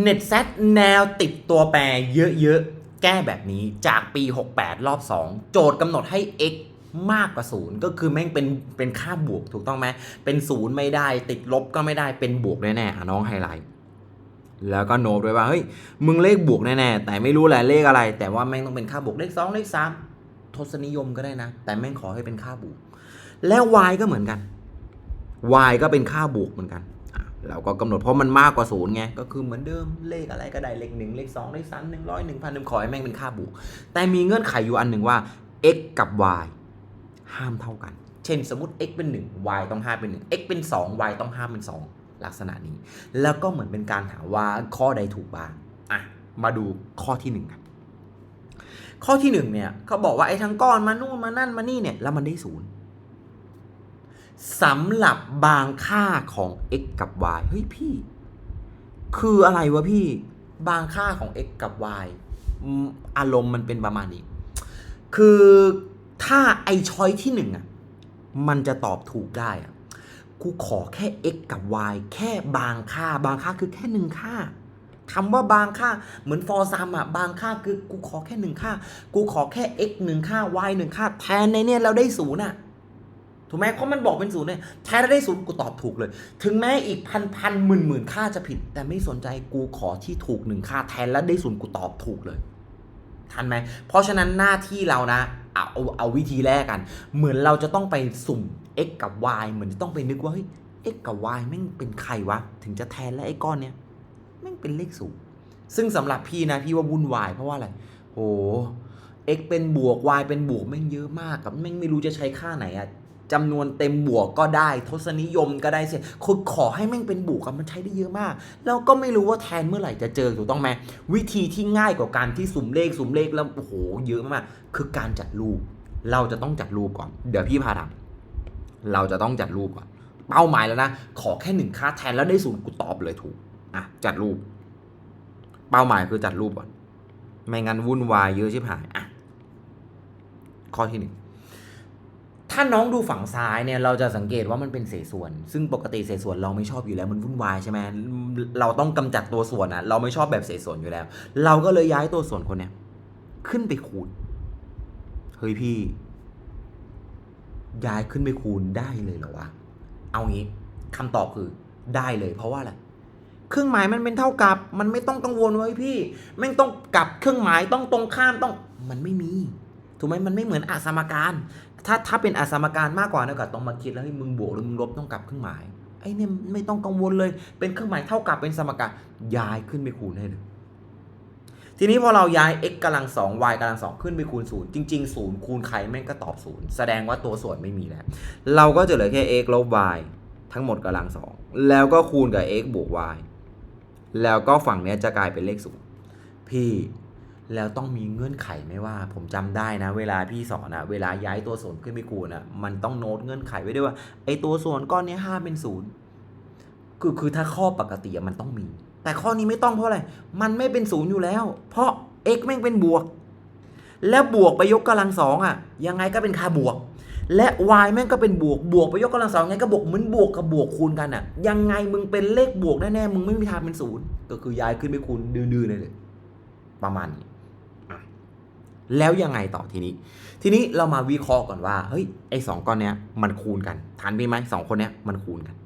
เน็ตแซดแนวติดตัวแปรเยอะๆ แก้แบบนี้จากปี 68 รอบ 2 โจทย์กำหนดให้ x มากกว่าศูนย์ก็คือแม่งเป็นเป็นค่าบวกถูกต้องไหมเป็นศูนย์ไม่ได้ติดลบก็ไม่ได้เป็นบวกแน่ๆน้องไฮไลท์แล้วก็โน้ตไว้ว่าเฮ้ยมึงเลขบวกแน่ๆแต่ไม่รู้แหละเลขอะไร แต่ว่าแม่งต้องเป็นค่าบวกเลขสองเลขสามทศนิยมก็ได้นะ แต่แม่งขอให้เป็นค่าบวก แล้ว y ก็เหมือนกัน y ก็เป็นค่าบวกเหมือนกัน เราก็กำหนดเพราะมันมากกว่าศูนย์ไง ก็คือเหมือนเดิมเลขอะไรก็ได้เลขหนึ่งเลขสองเลขสามหนึ่งร้อยหนึ่งพันหนึ่งขอให้แม่งเป็นค่าบวกแต่มีเงื่อนไขอยู่อันหนึ่งว่า x กับ y ห้ามเท่ากัน เช่นสมมติ x เป็น 1 y ต้องห้าเป็น 1 x เป็น 2 y ต้องห้าเป็น 2 ลักษณะนี้ แล้วก็เหมือนเป็นการถามว่าข้อใดถูกบ้างอะมาดูข้อที่1กันข้อที่1เนี่ยเขาบอกว่าไอ้ทั้งก้อนมานู่นมานั่นมานี่เนี่ยแล้วมันได้ศูนย์ สำหรับบางค่าของ x กับ y เฮ้ยพี่ คืออะไรวะพี่ บางค่าของ x กับ y อารมณ์มันเป็นประมาณนี้ คือถ้าไอช้อยที่หนึ่งอะ มันจะตอบถูกได้อะ กูขอแค่ x กับ y แค่บางค่า บางค่าคือแค่หนึ่งค่าคำว่าบางค่าเหมือนฟอร์ซัมอะ บางค่าคือกูขอแค่หนึ่งค่า กูขอแค่ x หนึ่งค่า y หนึ่งค่า แทนในเนี่ยเราได้ศูนย์อะ ถูกไหมเพราะมันบอกเป็นศูนย์เนี่ยแทนเราได้ศูนย์กูตอบถูกเลย ถึงแม้อีกพันพันหมื่นหมื่นค่าจะผิด แต่ไม่สนใจกูขอที่ถูกหนึ่งค่าแทนแล้วได้ศูนย์กูตอบถูกเลย ทันไหม เพราะฉะนั้นหน้าที่เรานะเอาเอาเอาวิธีแรกกัน เหมือนเราจะต้องไปสุ่ม x กับ y เหมือนจะต้องไปนึกว่าเฮ้ย x กับ y แม่งเป็นใครวะ ถึงจะแทนแล้วไอ้ก้อนเนี้ยแม่งเป็นเลขศูนย์ซึ่งสำหรับพี่นะพี่ว่าวุ่นวายเพราะว่าอะไรโห x เป็นบวก y เป็นบวกแม่งเยอะมากกับแม่งไม่รู้จะใช้ค่าไหนอะ จำนวนเต็มบวกก็ได้ ทศนิยมก็ได้เสร็จคือขอให้แม่งเป็นบวกอะมันใช้ได้เยอะมาก แล้วก็ไม่รู้ว่าแทนเมื่อไหร่จะเจอถูกต้องไหมวิธีที่ง่ายกว่าการที่สุ่มเลขสุ่มเลขแล้วโอ้โหเยอะมาก คือการจัดรูป เราจะต้องจัดรูปก่อน เดี๋ยวพี่พาทำเราจะต้องจัดรูปก่อน เป้าหมายแล้วนะ ขอแค่หนึ่งค่าแทนแล้วได้ศูนย์กูตอบเลยถูกอะจัดรูป เป้าหมายคือจัดรูปก่อน ไม่งั้นวุ่นวายเยอะชิบหายอะข้อที่หนึ่ง ถ้าน้องดูฝั่งซ้ายเนี่ยเราจะสังเกตว่ามันเป็นเศษส่วน ซึ่งปกติเศษส่วนเราไม่ชอบอยู่แล้วมันวุ่นวายใช่ไหมเราต้องกำจัดตัวส่วนนะเราไม่ชอบแบบเศษส่วนอยู่แล้ว เราก็เลยย้ายตัวส่วนคนเนี้ยขึ้นไปคูณเฮ้ยพี่ ย้ายขึ้นไปคูณได้เลยเหรอวะเอางี้คำตอบคือได้เลย เพราะว่าอะไรเครื่องหมายมันเป็นเท่ากับ มันไม่ต้องกังวลไว้ยพี่แม่งต้องกลับเครื่องหมายต้องตรงข้ามต้องมันไม่มีถูกไหมมันไม่เหมือนอาสมการ ถ้าถ้าเป็นอสมการมากกว่าเนี่ยก็ต้องมาคิดแล้วให้มึงบวกหรือมึงลบต้องกลับเครื่องหมายไอ้เนี่ยไม่ต้องกังวลเลย เป็นเครื่องหมายเท่ากับเป็นสมการย้ายขึ้นไปคูณให้เลยทีนี้พอเราย้าย x กำลัง 2 y กำลัง 2 ขึ้นไปคูณ 0 จริง ๆ 0 คูณใครแม่งก็ตอบ 0 แสดงว่าตัวส่วนไม่มีแล้ว เราก็จะเหลือแค่ x ลบ y ทั้งหมดกำลัง 2 แล้วก็คูณกับ x บวก y แล้วก็ฝั่งนี้จะกลายเป็นเลข 0 พี่ แล้วต้องมีเงื่อนไขไหมว่า ผมจำได้นะ เวลาพี่สอนอะเวลาย้ายตัวส่วนขึ้นไปคูณอะมันต้องโน้ตเงื่อนไขไว้ด้วยว่าไอตัวส่วนก้อนนี้ห้ามเป็นศูนย์คือคือถ้าข้อปกติมันต้องมี แต่ข้อนี้ไม่ต้องเพราะอะไร มันไม่เป็นศูนย์อยู่แล้ว เพราะ x แม่งเป็นบวก แล้วบวกไปยกกำลังสองอะยังไงก็เป็นค่าบวก และ y แม่งก็เป็นบวกบวกไปยกกำลังสองไงก็บวกเหมือนบวกกับบวกคูณกันอะยังไงมึงเป็นเลขบวกแน่ๆมึงไม่มีทางเป็นศูนย์ก็คือย้ายขึ้นไปคูณดื้อๆเลยเลยประมาณนี้ แล้วยังไงต่อทีนี้ ทีนี้เรามาวิเคราะห์ก่อนว่าเฮ้ยไอ้สองก้อนเนี้ยมันคูณกันทันพี่ไหมสองคนเนี้ยมันคูณกัน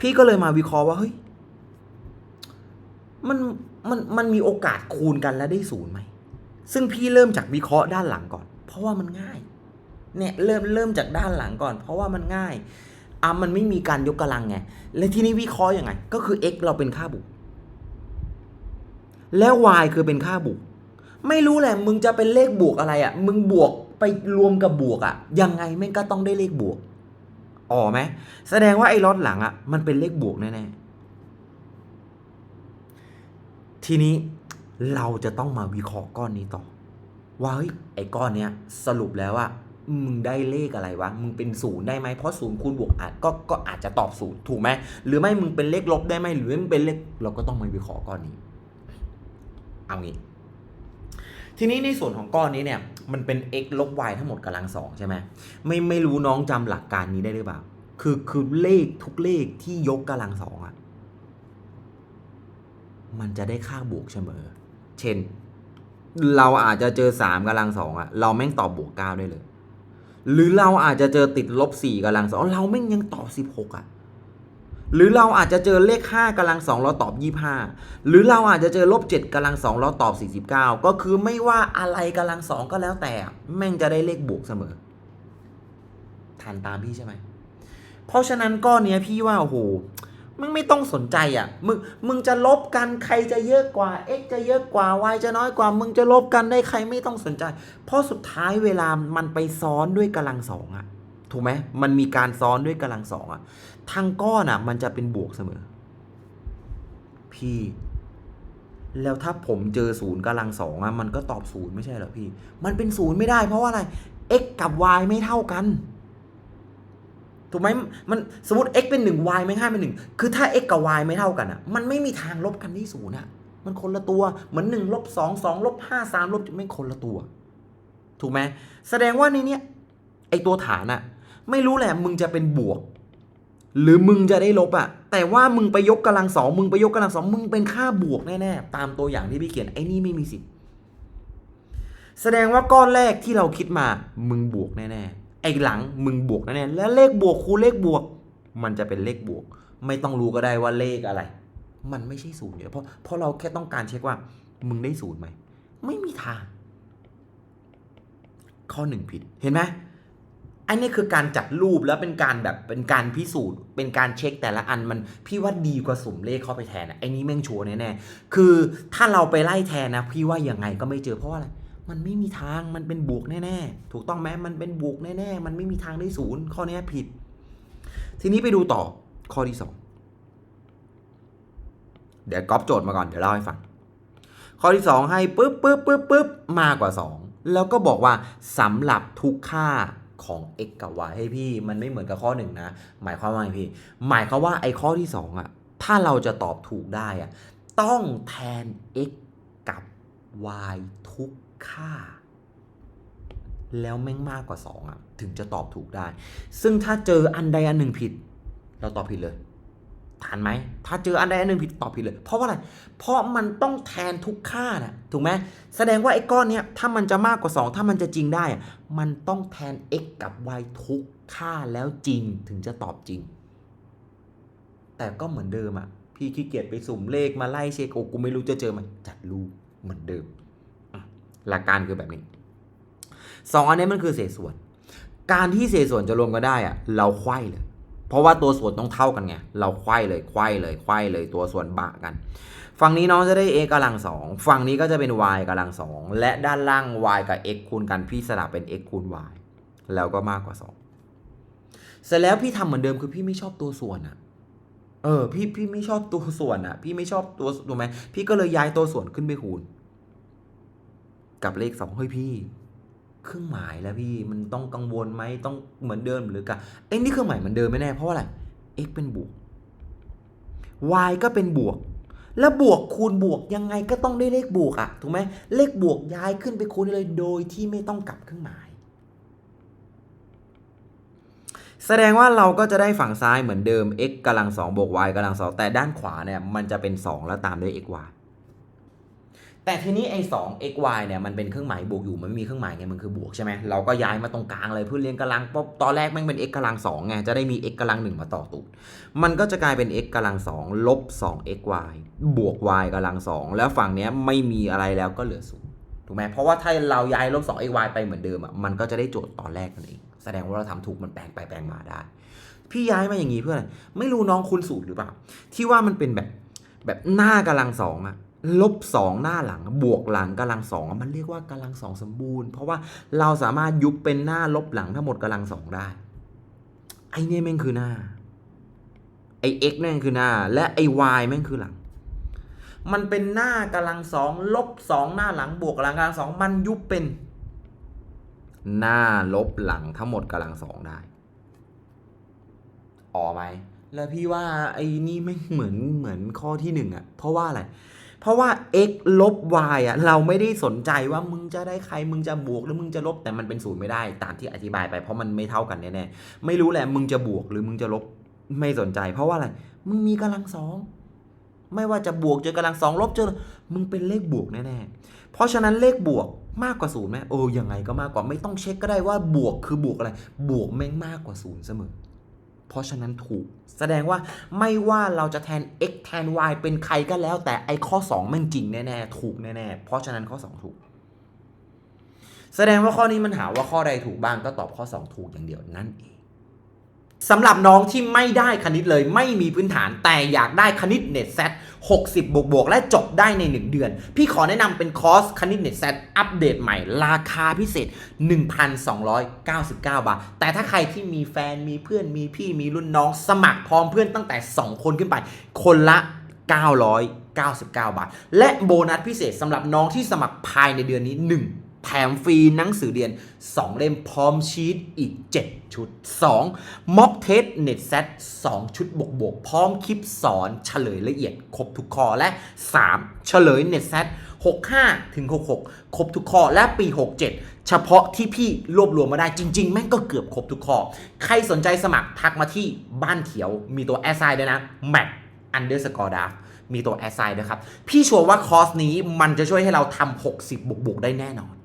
พี่ก็เลยมาวิเคราะห์ว่าเฮ้ยมันมันมันมีโอกาสคูณกันแล้วได้ศูนย์ไหมซึ่งพี่เริ่มจากวิเคราะห์ด้านหลังก่อน เพราะว่ามันง่าย เนี่ยเริ่มเริ่มจากด้านหลังก่อน เพราะว่ามันง่ายอะมันไม่มีการยกกำลังไงและทีนี้วิเคราะห์ยังไง ก็คือ x เราเป็นค่าบวกแล้ว y คือเป็นค่าบวก ไม่รู้แหละมึงจะเป็นเลขบวกอะไรอะ่ะ มึงบวกไปรวมกับบวกอะ่ะ ยังไงแม่งก็ต้องได้เลขบวกอ๋อไหมแสดงว่าไอ้ล็อตหลังอะ่ะ มันเป็นเลขบวกแน่ๆทีนี้เราจะต้องมาวิเคราะห์ก้อนนี้ต่อว่าเฮ้ยไอ้ก้อนเนี้ยสรุปแล้วอะมึงได้เลขอะไรวะ มึงเป็นศูนย์ได้ไหมเพราะศูนย์คูณบวกอาจก็ก็อาจจะตอบศูนย์ถูกไหมหรือไม่มึงเป็นเลขลบได้ไหมหรือมึงเป็นเลขเราก็ต้องมาวิเคราะห์ก้อนนี้ เอางี้ ทีนี้ในส่วนของก้อนนี้เนี่ยมันเป็น x ลบ y ทั้งหมดกำลังสองใช่ไหมไม่ไม่รู้น้องจำหลักการนี้ได้หรือเปล่า คือคือเลขทุกเลขที่ยกกำลังสองอะมันจะได้ค่าบวกเสมอ เช่น เราอาจจะเจอสามกำลังสองอะเราแม่งตอบบวกเก้าได้เลย หรือเราอาจจะเจอติดลบสี่กำลังสองเราแม่งยังตอบสิบหกอะ หรือเราอาจจะเจอเลขห้ากำลังสองเราตอบยี่ห้าหรือเราอาจจะเจอลบเจ็ดกำลังสองเราตอบสี่สิบเก้าก็คือไม่ว่าอะไรกำลังสองก็แล้วแต่ แม่งจะได้เลขบวกเสมอทันตามพี่ใช่ไหม เพราะฉะนั้นก้อนเนี้ยพี่ว่าโอ้โหมึงไม่ต้องสนใจอะ มึง มึงจะลบกันใครจะเยอะกว่า x จะเยอะกว่า y จะน้อยกว่า มึงจะลบกันได้ใครไม่ต้องสนใจ เพราะสุดท้ายเวลามันไปซ้อนด้วยกำลังสองอะ ถูกไหมมันมีการซ้อนด้วยกำลังสองอะทางก้อนอะมันจะเป็นบวกเสมอ พี่ แล้วถ้าผมเจอศูนย์กำลังสองอะมันก็ตอบศูนย์ไม่ใช่เหรอพี่ มันเป็นศูนย์ไม่ได้เพราะว่าอะไร x กับ y ไม่เท่ากันถูกไหมมันสมมติ x เป็น 1 y ไม่ห้าเป็น1คือถ้า x กับ y ไม่เท่ากันอะ มันไม่มีทางลบกันที่ศูนย์อะ มันคนละตัว เหมือน1ลบ2 2ลบ5 3ลบไม่คนละตัว ถูกไหมแสดงว่าในเนี้ยไอตัวฐานอะ ไม่รู้แหละมึงจะเป็นบวก หรือมึงจะได้ลบอะแต่ว่ามึงไปยกกำลังสองมึงไปยกกำลังสองมึงเป็นค่าบวกแน่ๆตามตัวอย่างที่พี่เขียนไอ้นี่ไม่มีสิทธิ์แสดงว่าก้อนแรกที่เราคิดมา มึงบวกแน่ๆไอ้หลังมึงบวกแน่ๆแล้วเลขบวกคูณเลขบวก มันจะเป็นเลขบวก ไม่ต้องรู้ก็ได้ว่าเลขอะไร มันไม่ใช่ศูนย์อยู่แล้วเพราะเพราะเราแค่ต้องการเช็คว่า มึงได้ศูนย์ไหมไม่มีทาง ข้อหนึ่งผิดเห็นไหม อันนี้คือการจัดรูปแล้วเป็นการแบบเป็นการพิสูจน์ เป็นการเช็คแต่ละอันมันพี่ว่าดีกว่าสุ่มเลขเข้าไปแทนอะไอ้นี้แม่งชัวร์แน่ๆคือถ้าเราไปไล่แทนนะ พี่ว่ายังไงก็ไม่เจอเพราะว่อะไรมันไม่มีทางมันเป็นบวกแน่ๆ ถูกต้องไหมมันเป็นบวกแน่ๆ มันไม่มีทางได้ศูนย์ข้อนี้ผิด ทีนี้ไปดูต่อข้อที่สองเดี๋ยวก๊อปโจทย์มาก่อนเดี๋ยวเล่าให้ฟัง ข้อที่สองให้ปึ๊บปึ๊บปึ๊บปึ๊บมากกว่าสองแล้วก็บอกว่าสำหรับทุกค่า ของ x กับ y ให้พี่มันไม่เหมือนกับข้อหนึ่งนะ หมายความว่าไงพี่ หมายความว่าไอ้ข้อที่สองอะถ้าเราจะตอบถูกได้อะต้องแทน x กับ y ทุกค่า แล้วแม่งมากกว่า 2 อะ ถึงจะตอบถูกได้ ซึ่งถ้าเจออันใดอันหนึ่งผิด เราตอบผิดเลย ทันไหม ถ้าเจออันใดอันหนึ่งผิดตอบผิดเลย เพราะว่าอะไร เพราะมันต้องแทนทุกค่านะถูกไหม แสดงว่าไอ้ก้อนเนี้ยถ้ามันจะมากกว่า 2 ถ้ามันจะจริงได้ มันต้องแทน x กับ y ทุกค่าแล้วจริงถึงจะตอบจริง แต่ก็เหมือนเดิมอะพี่ขี้เกียจไปสุ่มเลขมาไล่เช็คโอ้กูไม่รู้จะเจอไหมจัดรูเหมือนเดิม หลักการคือแบบนี้สองอันนี้มันคือเศษส่วน การที่เศษส่วนจะรวมกันได้อะเราไขว้เลย เพราะว่าตัวส่วนต้องเท่ากันไง เราไขว้เลยไขว้เลยไขว้เลยตัวส่วนบะกัน ฝั่งนี้น้องจะได้ a กำลังสองฝั่งนี้ก็จะเป็น y กำลังสองและด้านล่าง y กับ x คูณกันพี่สลับเป็น x คูณ y แล้วก็มากกว่า 2 เสร็จแล้วพี่ทำเหมือนเดิมคือพี่ไม่ชอบตัวส่วนอะเออพี่พี่ไม่ชอบตัวส่วนอะพี่ไม่ชอบตัวถูกไหมพี่ก็เลยย้ายตัวส่วนขึ้นไปคูณ กับเลขสองเฮ้ยพี่ เครื่องหมายแล้วพี่มันต้องกังวลไหมต้องเหมือนเดิมหรือกับเอ้นี่เครื่องหมายเหมือนเดิมไม่แน่เพราะว่าอะไร x เป็นบวก y ก็เป็นบวก แล้วบวกคูณบวกยังไงก็ต้องได้เลขบวกอะถูกไหมเลขบวกย้ายขึ้นไปคูณเลยโดยที่ไม่ต้องกลับเครื่องหมาย แสดงว่าเราก็จะได้ฝั่งซ้ายเหมือนเดิม x กำลังสองบวก y กำลังสองแต่ด้านขวาเนี่ยมันจะเป็น 2 แล้วตามด้วย x y แต่ทีนี้ไอ้2 x y เนี่ยมันเป็นเครื่องหมายบวกอยู่มันไม่มีเครื่องหมายไงมันคือบวกใช่ไหมเราก็ย้ายมาตรงกลางเลยเพื่อเรียงกำลังปุ๊บตอนแรกม่งเป็น x กำลังสองไงจะได้มี x กำลังหนึ่งมาต่อตูดมันก็จะกลายเป็น x กำลังสองลบ2 x y บวก y กำลังสองแล้วฝั่งเนี้ยไม่มีอะไรแล้วก็เหลือศูนย์ถูกไหมเพราะว่าถ้าเราย้ายลบ2 x y ไปเหมือนเดิมอะมันก็จะได้โจทย์ตอนแรกนั่นเองแสดงว่าเราทำถูกมันแปลงไปแปลงมาได้ พี่ย้ายมาอย่างนี้เพื่ออะไรไม่รู้น้องคุณสูตรหรือเปล่าที่ว่ามันเป็นแบบแบบหน้ากำลังสองอะ ลบสองหน้าหลังบวกหลังกำลังสองมันเรียกว่ากำลังสองสมบูรณ์ เพราะว่าเราสามารถยุบเป็นหน้าลบหลังทั้งหมดกำลังสองได้ไอ้เนี่ยแม่งคือหน้าไอ้ x แม่งคือหน้า และไอ้ y แม่งคือหลัง มันเป็นหน้ากำลังสองลบสองหน้าหลังบวกหลังกำลังสองมันยุบเป็น หน้าลบหลังทั้งหมดกำลังสองได้ออไหมแล้วพี่ว่าไอ้นี่ไม่เหมือนเหมือนข้อที่หนึ่งอะเพราะว่าอะไร เพราะว่า x ลบ y อะเราไม่ได้สนใจว่ามึงจะได้ใครมึงจะบวกหรือมึงจะลบแต่มันเป็นศูนย์ไม่ได้ตามที่อธิบายไปเพราะมันไม่เท่ากันแน่ๆไม่รู้แหละมึงจะบวกหรือมึงจะลบไม่สนใจ เพราะว่าอะไรมึงมีกำลังสองไม่ว่าจะบวกเจอกำลังสองลบเจอมึงเป็นเลขบวกแน่ๆเพราะฉะนั้นเลขบวกมากกว่าศูนย์ไหมเออยังไงก็มากกว่าไม่ต้องเช็คก็ได้ว่าบวกคือบวกอะไร บวกแม่งมากกว่าศูนย์เสมอ เพราะฉะนั้นถูก แสดงว่าไม่ว่าเราจะแทน x แทน y เป็นใครก็แล้ว แต่ไอ้ข้อ2แม่งจริงแน่ๆ ถูกแน่ๆ เพราะฉะนั้นข้อ 2 ถูก แสดงว่าข้อนี้มันหาว่าข้อใดถูกบ้างก็ตอบข้อ 2 ถูกอย่างเดียวนั่นเอง สำหรับน้องที่ไม่ได้คณิตเลยไม่มีพื้นฐานแต่อยากได้คณิตเน็ตเซต60 บวกบวกๆและจบได้ใน 1 เดือน พี่ขอแนะนำเป็นคอร์สคณิตเน็ตเซตอัปเดตใหม่ ราคาพิเศษ 1,299 บาท แต่ถ้าใครที่มีแฟนมีเพื่อนมีพี่มีรุ่นน้องสมัครพร้อมเพื่อนตั้งแต่ 2 คนขึ้นไป คนละ 999 บาท และโบนัสพิเศษสำหรับน้องที่สมัครภายในเดือนนี้ 1 แถมฟรีหนังสือเรียน 2 เล่มพร้อมชีตอีก 7 ชุด 2. ม็อกเทสเน็ตเซต2ชุดบวกบวกพร้อมคลิปสอนเฉลยละเอียด ครบทุกข้อและ 3. เฉลยเน็ตเซต65ถึง66 ครบทุกข้อและปี 67 เฉพาะที่พี่รวบรวมมาได้จริง ๆ แม่งก็เกือบครบทุกข้อ ใครสนใจสมัครทักมาที่บ้านเขียวมีตัวแอสไซด์ด้วยนะ Mac underscore d a มีตัวแอสไซด์ด้วยครับ พี่ชัวร์ว่าคอร์สนี้มันจะช่วยให้เราทำ60 บวกๆได้แน่นอน